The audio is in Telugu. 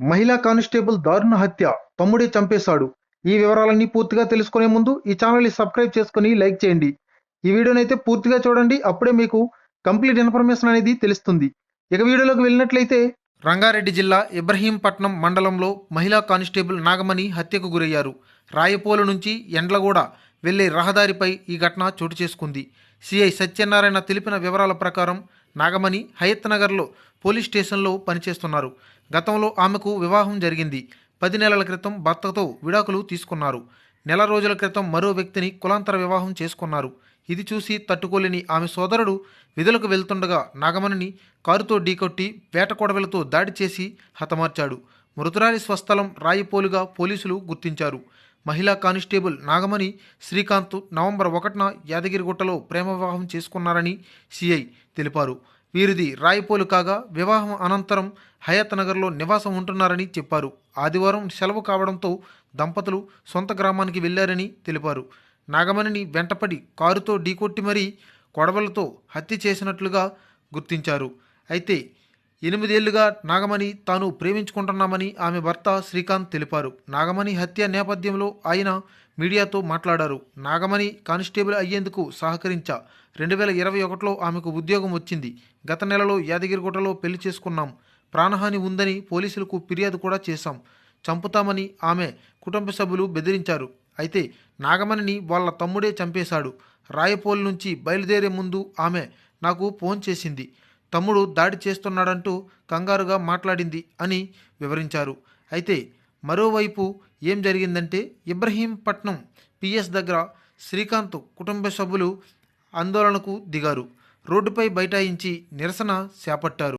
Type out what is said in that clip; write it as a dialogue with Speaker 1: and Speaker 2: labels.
Speaker 1: మహిళా కానిస్టేబుల్ దారుణ హత్య. తమ్ముడే చంపేశాడు. ఈ వివరాలన్నీ పూర్తిగా తెలుసుకునే ముందు ఈ ఛానల్ని సబ్స్క్రైబ్ చేసుకుని లైక్ చేయండి. ఈ వీడియోని అయితే పూర్తిగా చూడండి. అప్పుడే మీకు కంప్లీట్ ఇన్ఫర్మేషన్ అనేది తెలుస్తుంది. ఇక వీడియోలోకి వెళ్ళినట్లయితే రంగారెడ్డి జిల్లా ఇబ్రహీంపట్నం మండలంలో మహిళా కానిస్టేబుల్ నాగమణి హత్యకు గురయ్యారు. రాయపోలు నుంచి ఎండ్లగూడ వెళ్ళే రహదారిపై ఈ ఘటన చోటు చేసుకుంది. సిఐ సత్యనారాయణ తెలిపిన వివరాల ప్రకారం నాగమణి హయత్ నగర్లో పోలీస్ స్టేషన్లో పనిచేస్తున్నారు. గతంలో ఆమెకు వివాహం జరిగింది. పది నెలల క్రితం భర్తతో విడాకులు తీసుకున్నారు. నెల రోజుల క్రితం మరో వ్యక్తిని కులాంతర వివాహం చేసుకున్నారు. ఇది చూసి తట్టుకోలేని ఆమె సోదరుడు విధులకు వెళ్తుండగా నాగమణిని కారుతో ఢీకొట్టి వేటకొడవలతో దాడి చేసి హతమార్చాడు. మృతురాలి స్వస్థలం రాయిపోలుగా పోలీసులు గుర్తించారు. మహిళా కానిస్టేబుల్ నాగమణి శ్రీకాంత్ నవంబర్ ఒకటిన యాదగిరిగుట్టలో ప్రేమ వివాహం చేసుకున్నారని సిఐ తెలిపారు. వీరిది రాయపోలు కాగా వివాహం అనంతరం హయత్ నగర్లో నివాసం ఉంటున్నారని చెప్పారు. ఆదివారం సెలవు కావడంతో దంపతులు సొంత గ్రామానికి వెళ్ళారని తెలిపారు. నాగమణిని వెంటపడి కారుతో ఢీకొట్టి మరీ కొడవలతో హత్య చేసినట్లుగా గుర్తించారు. అయితే ఎనిమిదేళ్ళుగా నాగమణి తాను ప్రేమించుకుంటున్నామని ఆమె భర్త శ్రీకాంత్ తెలిపారు. నాగమణి హత్య నేపథ్యంలో ఆయన మీడియాతో మాట్లాడారు. నాగమణి కానిస్టేబుల్ అయ్యేందుకు సహకరించా. రెండు వేల ఇరవై ఒకటిలో ఆమెకు ఉద్యోగం వచ్చింది. గత నెలలో యాదగిరిగుట్టలో పెళ్ళి చేసుకున్నాం. ప్రాణహాని ఉందని పోలీసులకు ఫిర్యాదు కూడా చేశాం. చంపుతామని ఆమె కుటుంబ సభ్యులు బెదిరించారు. అయితే నాగమణిని వాళ్ళ తమ్ముడే చంపేశాడు. రాయపోల్ నుంచి బయలుదేరే ముందు ఆమె నాకు ఫోన్ చేసింది. తమ్ముడు దాడి చేస్తున్నాడంటూ కంగారుగా మాట్లాడింది అని వివరించారు. అయితే మరోవైపు ఏం జరిగిందంటే ఇబ్రహీంపట్నం పిఎస్ దగ్గర శ్రీకాంత్ కుటుంబ సభ్యులు ఆందోళనకు దిగారు. రోడ్డుపై బైఠాయించి నిరసన చేపట్టారు.